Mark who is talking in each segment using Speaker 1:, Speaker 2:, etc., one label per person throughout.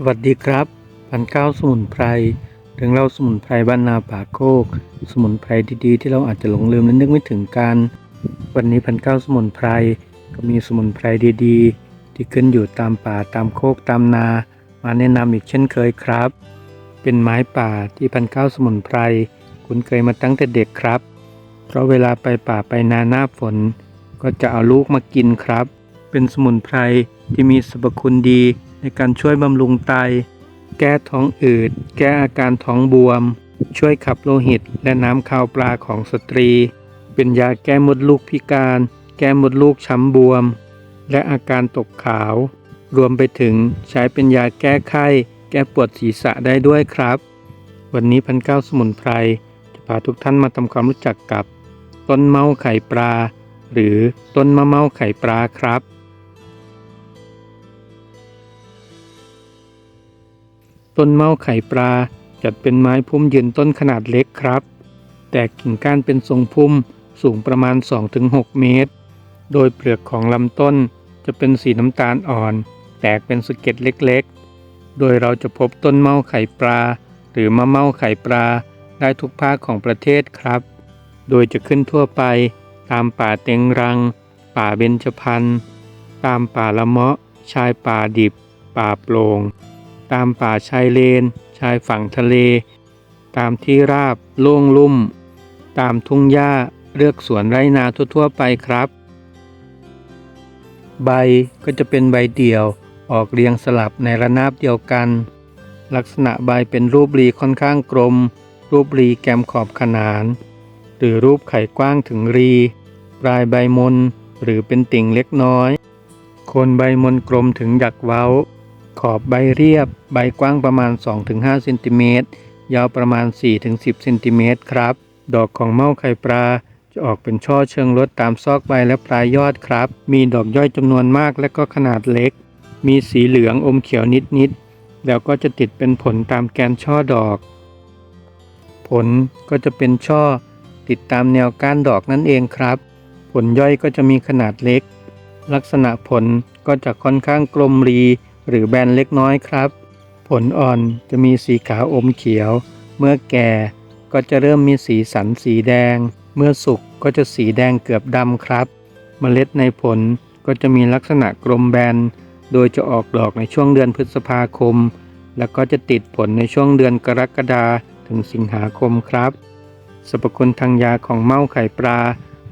Speaker 1: สวัสดีครับพันเก้าสมุนไพรเรื่องเล่าสมุนไพรบ้านนาป่าโคก สมุนไพรดีๆ ที่เราอาจจะหลงลืมและนึกไม่ถึงกัน วันนี้พันเก้าสมุนไพรก็มีสมุนไพรดีๆ ที่ขึ้นอยู่ตามป่าตามโคกตามนา มาแนะนำอีกเช่นเคยครับ เป็นไม้ป่าที่พันเก้าสมุนไพรคุ้นเคยมาตั้งแต่เด็กครับ เพราะเวลาไปป่าไปนาหน้าฝน ก็จะเอาลูกมากินครับ เป็นสมุนไพรที่มีสรรพคุณดี ในการช่วยบำรุงไต แก้ท้องอืด แก้อาการท้องบวม ช่วยขับโลหิต และน้ำคาวปลาของสตรี เป็นยาแก้มดลูกพิการ แก้มดลูกช้ำบวม และอาการตกขาว รวมไปถึงใช้เป็นยาแก้ไข้ แก้ปวดศีรษะได้ด้วยครับ วันนี้พันเก้าสมุนไพรจะพาทุกท่านมาทำความรู้จักกับ ต้นเมาไข่ปลา หรือต้นมะเมาไข่ปลาครับ ต้นเมาไข่ปลาจัดเป็นไม้พุ่มยืนต้นขนาดเล็กครับ แต่กิ่งก้านเป็นทรงพุ่มสูงประมาณ 2-6 เมตร โดยเปลือกของลำต้นจะเป็นสีน้ำตาลอ่อน แตกเป็นสะเก็ดเล็กๆ โดยเราจะพบต้นเมาไข่ปลา หรือมะเมาไข่ปลาได้ทุกภาคของประเทศครับ โดยจะขึ้นทั่วไป ตามป่าเต็งรัง ป่าเบญจพรรณตามป่าละเมาะ ชายป่าดิบ ป่าโปร่ง ตามป่าชายเลน ชายฝั่งทะเล ตามที่ราบโล่งลุ่ม ตามทุ่งหญ้าเลือกสวนไร่นาทั่วๆไปครับ ใบก็จะเป็นใบเดี่ยวออกเรียงสลับในระนาบเดียวกัน ลักษณะใบเป็นรูปรีค่อนข้างกลม รูปรีแกมขอบขนาน หรือรูปไข่กว้างถึงรี ปลายใบมนหรือเป็นติ่งเล็กน้อย โคนใบมนกลมถึงหยักเว้า ขอบใบเรียบ ใบกว้างประมาณ 2-5เซนติเมตร ยาวประมาณ 4-10เซนติเมตรครับ ดอกของเมาไข่ปลาจะออกเป็นช่อเชิงรดตามซอกใบและปลายยอดครับ มีดอกย่อยจำนวนมากและก็ขนาดเล็ก มีสีเหลืองอมเขียวนิดๆ แล้วก็จะติดเป็นผลตามแกนช่อดอก ผลก็จะเป็นช่อติดตามแนวก้านดอกนั่นเองครับ ผลย่อยก็จะมีขนาดเล็ก ลักษณะผลก็จะค่อนข้างกลมรี หรือแบนเล็กน้อยครับ ผลอ่อนจะมีสีขาวอมเขียว เมื่อแก่ก็จะเริ่มมีสีสันสีแดง เมื่อสุกก็จะสีแดงเกือบดำครับ เมล็ดในผลก็จะมีลักษณะกลมแบน โดยจะออกดอกในช่วงเดือนพฤษภาคม แล้วก็จะติดผลในช่วงเดือนกรกฎาถึงสิงหาคมครับสรรพคุณทางยาของเมาไข่ปลา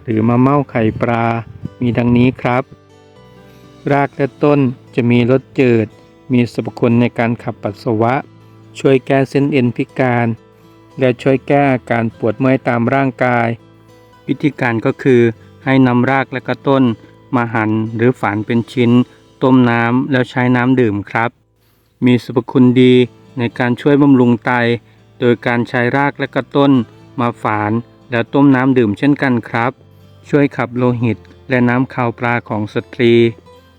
Speaker 1: หรือมะเมาไข่ปลา มีดังนี้ครับ รากและต้นจะมีรสจืด มีสรรพคุณในการขับปัสสาวะ ช่วยแก้เส้นเอ็นพิการ และช่วยแก้อาการปวดเมื่อยตามร่างกาย วิธีการก็คือให้นำรากและก็ต้น มาหั่นหรือฝานเป็นชิ้น ต้มน้ำแล้วใช้น้ำดื่มครับ มีสรรพคุณดีในการช่วยบำรุงไต โดยการใช้รากและก็ต้น มาฝานแล้วต้มน้ำดื่มเช่นกันครับ ช่วยขับโลหิตและน้ำคาวปลาของสตรี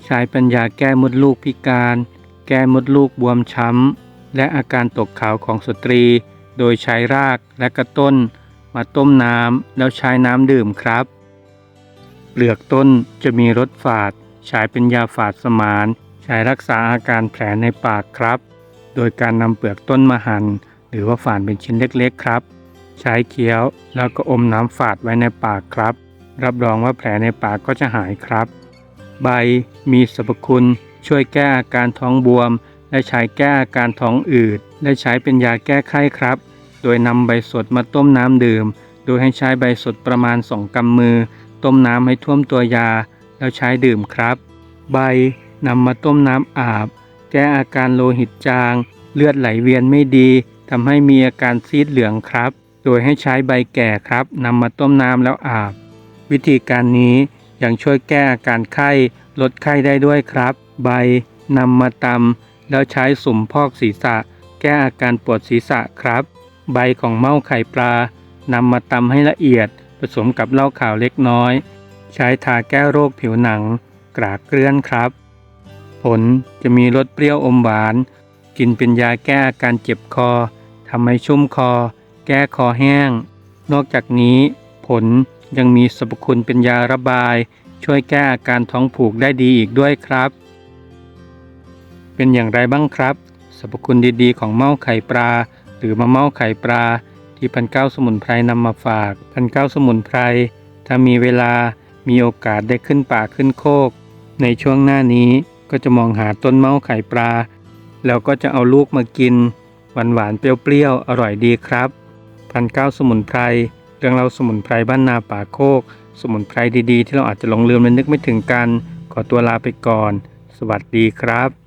Speaker 1: ใช้ปัญญาแก้มดลูกพิการ แก้มดลูกบวมช้ำ และอาการตกขาวของสตรี โดยใช้รากและกระต้น มาต้มน้ำแล้วใช้น้ำดื่มครับ เปลือกต้นจะมีรสฝาด ใช้เป็นยาฝาดสมาน ใช้รักษาอาการแผลในปากครับ โดยการนำเปลือกต้นมาหั่นหรือว่าฝานเป็นชิ้นเล็กๆครับ ใช้เคี้ยวแล้วก็อมน้ำฝาดไว้ในปากครับ รับรองว่าแผลในปากก็จะหายครับ ใบมีสรรพคุณ ช่วยแก้อาการท้องบวม และใช้แก้อาการท้องอืด และใช้เป็นยาแก้ไข้ครับ โดยนำใบสดมาต้มน้ำดื่ม โดยให้ใช้ใบสดประมาณ 2กำมือ ต้มน้ำให้ท่วมตัวยา แล้วใช้ดื่มครับ ใบนำมาต้มน้ำอาบ แก้อาการโลหิตจาง เลือดไหลเวียนไม่ดีทำให้มีอาการซีดเหลืองครับ โดยให้ใช้ใบแก่ครับนำมาต้มน้ำแล้วอาบ วิธีการนี้ ยังช่วยแก้อาการไข้ลดไข้ได้ด้วยครับ ใบนำมาตำแล้วใช้สุ่มพอกศีรษะ แก้อาการปวดศีรษะครับ ใบของเมาไข่ปลานำมาตำให้ละเอียด ผสมกับเหล้าขาวเล็กน้อย ใช้ทาแก้โรคผิวหนัง กรากเกลื่อนครับ ผลจะมีรสเปรี้ยวอมหวาน กินเป็นยาแก้อาการเจ็บคอทำให้ชุ่มคอ แก้คอแห้ง นอกจากนี้ ผล ยังมีสรรพคุณเป็นยาระบาย ช่วยแก้อาการท้องผูกได้ดีอีกด้วยครับ เป็นอย่างไรบ้างครับสรรพคุณดีๆ ของเม่าไข่ปลา หรือมะเม่าไข่ปลา ที่พันเก้าสมุนไพรนำมาฝากพันเก้าสมุนไพรถ้ามีเวลามีโอกาสได้ขึ้นป่าขึ้นโคก ในช่วงหน้านี้ก็จะมองหาต้นเม่าไข่ปลา แล้วก็จะเอาลูกมากิน หวานหวานๆเปรี้ยวๆ อร่อยดีครับพันเก้าสมุนไพร เรื่องเราสมุนไพรบ้านนาป่าโคก สมุนไพรดีๆ ที่เราอาจจะหลงลืมและนึกไม่ถึงกัน ขอตัวลาไปก่อน สวัสดีครับ